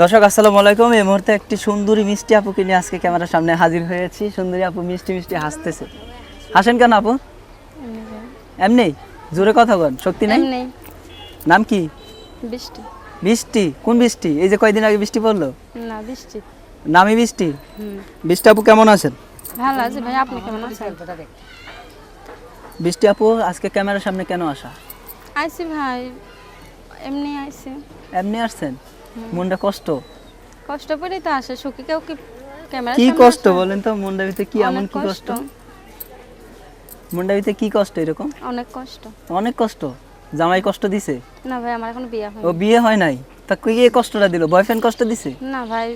দর্শক আসসালামু আলাইকুম। এই মুহূর্তে একটি সুন্দরী মিষ্টি আপুকে নিয়ে আজকে ক্যামেরার সামনে হাজির হয়েছি। সুন্দরী আপু মিষ্টি মিষ্টি হাসতেছে। হাসেন কেন আপু? এমনি? জোরে কথা বল শক্তি নাই? নাম কি? বৃষ্টি। বৃষ্টি? কোন বৃষ্টি? এই যে কয়দিন আগে বৃষ্টি পড়ল? না বৃষ্টি। নামি বৃষ্টি? বৃষ্টি আপু কেমন আছেন? ভালো আছে ভাই আপনি কেমন আছেন? বৃষ্টি আপু আজকে ক্যামেরার সামনে কেন আসা? আইসি ভাই এমনি আইসি। এমনি আসছেন? মনটা কষ্ট? কষ্ট করেই তো আসে সুখী কেউ কি ক্যামেরা কি কষ্ট বলেন তো? মনটা ভিতরে কি এমন কি কষ্ট? মনটা ভিতরে কি কষ্ট এরকম? অনেক কষ্ট। অনেক কষ্ট? জামাই কষ্ট দিছে? না ভাই আমার এখন বিয়ে হয় ও বিয়ে হয় নাই? তা কে কষ্টটা দিল? বয়ফ্রেন্ড কষ্ট দিছে? না ভাই।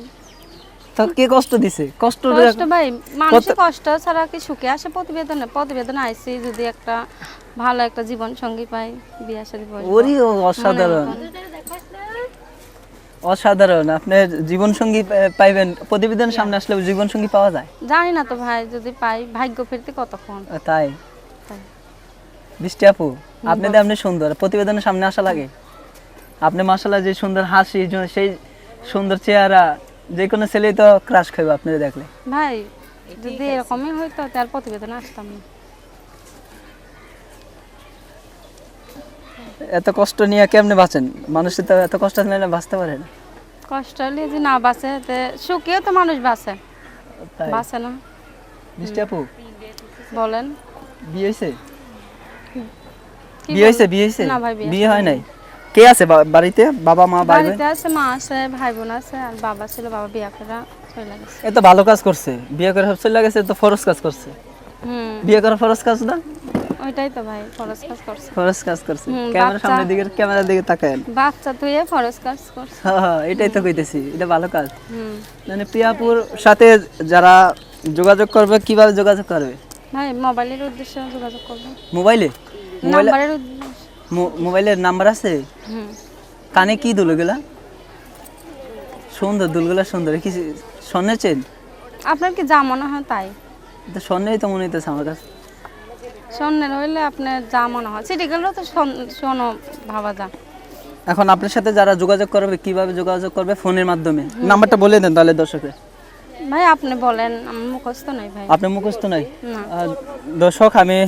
তা কে কষ্ট দিছে? কষ্ট কষ্ট ভাই মানুষের কষ্ট ছাড়া কি সুখে আসে? প্রতিবেদনে প্রতিবেদন আইসি যদি একটা ভালো একটা জীবন সঙ্গী পাই বিয়ে শাদী। ওরই অসাধারণ। অসাধারণ। আপনার জীবন সঙ্গী পাইবেন প্রতিবেদন সামনে আসলে জীবন সঙ্গী পাওয়া যায়? জানি না তো ভাই যদি পাই ভাগ্য ফিরতে কতক্ষণ? তাই? তাই। বৃষ্টি আপু আপনি তো আপনি সুন্দর প্রতিবেদনের সামনে আসা লাগে। আপনি মাসাল্লাহ যে সুন্দর হাসি সেই সুন্দর চেহারা যে কোনো ছেলেই তো ক্রাশ খাইবে আপনি দেখলে। ভাই যদি এরকমই হইতো তার প্রতিবেদনে আসতাম না। এত কষ্ট নিয়ে কেমনে বাঁচেন? মানুষের তো এত কষ্ট নিলে বাঁচতে পারে না। কষ্ট হলে যে না বাঁচে তে সুখেও তো মানুষ বাঁচে। বাঁচে না। বৃষ্টি আপু? বলেন। বিয়ে হয়েছে বিয়ে হয়েছে বিয়ে হয়েছে না ভাই বিয়ে বিয়ে হয় নাই? কে আছে বাড়িতে? বাবা মা ভাই বাড়িতে আছে মা আছে ভাই বোন আছে আর বাবা ছিল বাবা বিয়ে করা চলে গেছে। এ তো ভালো কাজ করছে। বিয়ে করে চলে গেছে তো ফরজ কাজ করছে। হুম। বিয়ে করা ফরজ কাজ না? ওইটাই তো ভাই ফরজ কাজ করছে। ফরজ কাজ করছে। সামনের দিকে ক্যামেরার দিকে তাকায়েন বাচ্চা তুই ফরজ কাজ করছে। হ্যাঁ হ্যাঁ এটাই তো কইতেছি এটা ভালো কাজ। মানে প্রিয়াপুর সাথে যারা যোগাযোগ করবে কীভাবে যোগাযোগ করবে? ভাই মোবাইলের উদ্দেশ্যে যোগাযোগ করব। মোবাইলে? মোবাইলের নাম্বার আছে? কানে কি দুলগুলা? সুন্দর দুলগুলা সুন্দর। কি স্বর্ণের চেন আপনার কি যা মনে হয় তাই? তো স্বর্ণেরই তো মনে হইতেছে আমার কাছে। স্বর্ণের হইলে আপনার যা মনে হয়। সিটি গেলেও তো স্বর্ণ- ভাবা যা এখন আপনার সাথে যারা যোগাযোগ করবে কীভাবে যোগাযোগ করবে? ফোনের মাধ্যমে। নাম্বারটা বলে দেন তাহলে দর্শকের ভাই আপনি বলেন আমার মুখস্থ নাই ভাই। আপনার মুখস্থ নাই? দর্শক আমি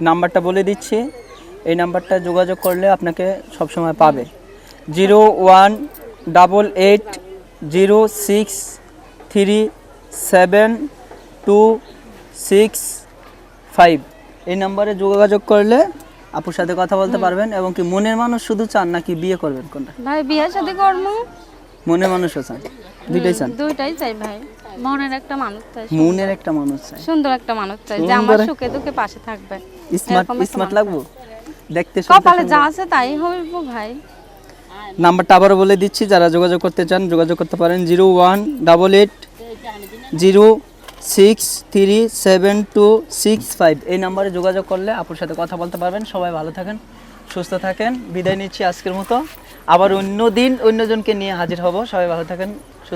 নাম্বারটা বলে দিচ্ছি। এই নাম্বারটা যোগাযোগ করলে আপনাকে সবসময় পাবে। Zero one double eight zero six three seven two six five. এই নাম্বারে যোগাযোগ করলে আপুর সাথে কথা বলতে পারবেন এবং কি মনের মানুষ শুধু চান নাকি বিয়ে করবেন কোনটা? ভাই বিয়ের সাথে কর্ম। মনের মানুষও চান? দুইটাই চান? দুইটাই চাই ভাই। মনের একটা মানুষ চাই মনের একটা মানুষ চাই। সুন্দর একটা মানুষ চাই যে আমার সুখে দুঃখে পাশে থাকবে। স্মার্ট স্মার্ট লাগবো? দেখতে শুনতে কপালে যা আছে তাই হইব ভাই। নাম্বারটা আবারও বলে দিচ্ছি যারা যোগাযোগ করতে চান যোগাযোগ করতে পারেন zero one double eight zero six three seven two six five এই নাম্বারে যোগাযোগ করলে আপুর সাথে কথা বলতে পারবেন। সবাই ভালো থাকেন, সুস্থ থাকেন। বিদায় নিচ্ছি আজকের মতো। আবার অন্য দিন অন্যজনকে নিয়ে হাজির হব। সবাই ভালো থাকেন